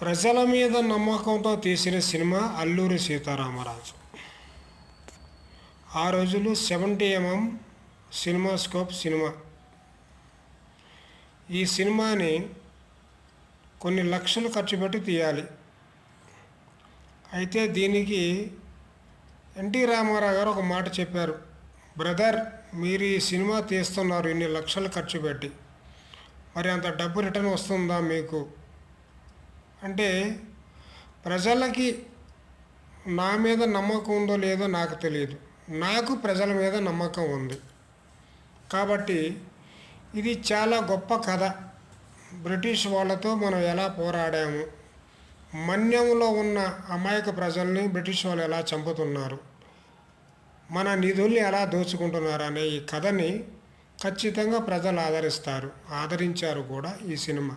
ప్రజల మీద నమ్మకంతో తీసిన సినిమా అల్లూరి సీతారామరాజు. ఆ రోజులు seventy MM cinema scope cinema. ఈ సినిమాని కొన్ని లక్షలు ఖర్చు పెట్టి తీయాలి. అయితే దీనికి ఎన్టీ రామారావు గారు ఒక మాట చెప్పారు. బ్రదర్ మీరు ఈ సినిమా తీస్తున్నారు. ఇన్ని లక్షలు ఖర్చు పెట్టి. మరి అంత డబ్బు రిటర్న్ వస్తుందా మీకు? అంటే ప్రజలకి నా మీద నమ్మకం ఉందో లేదో నాకు తెలియదు. నాకు ప్రజల మీద నమ్మకం ఉంది. కాబట్టి ఇది చాలా గొప్ప కథ. బ్రిటిష్ వాళ్ళతో మనం ఎలా పోరాడాము? మన్యంలో ఉన్న అమాయక ప్రజల్ని బ్రిటిష్ వాళ్ళు ఎలా చంపుతున్నారు? మన నిధుల్ని ఎలా దోచుకుంటున్నారు అనే ఈ కథని ఖచ్చితంగా ప్రజలు ఆదరిస్తారు ఆదరించారు కూడా ఈ సినిమా.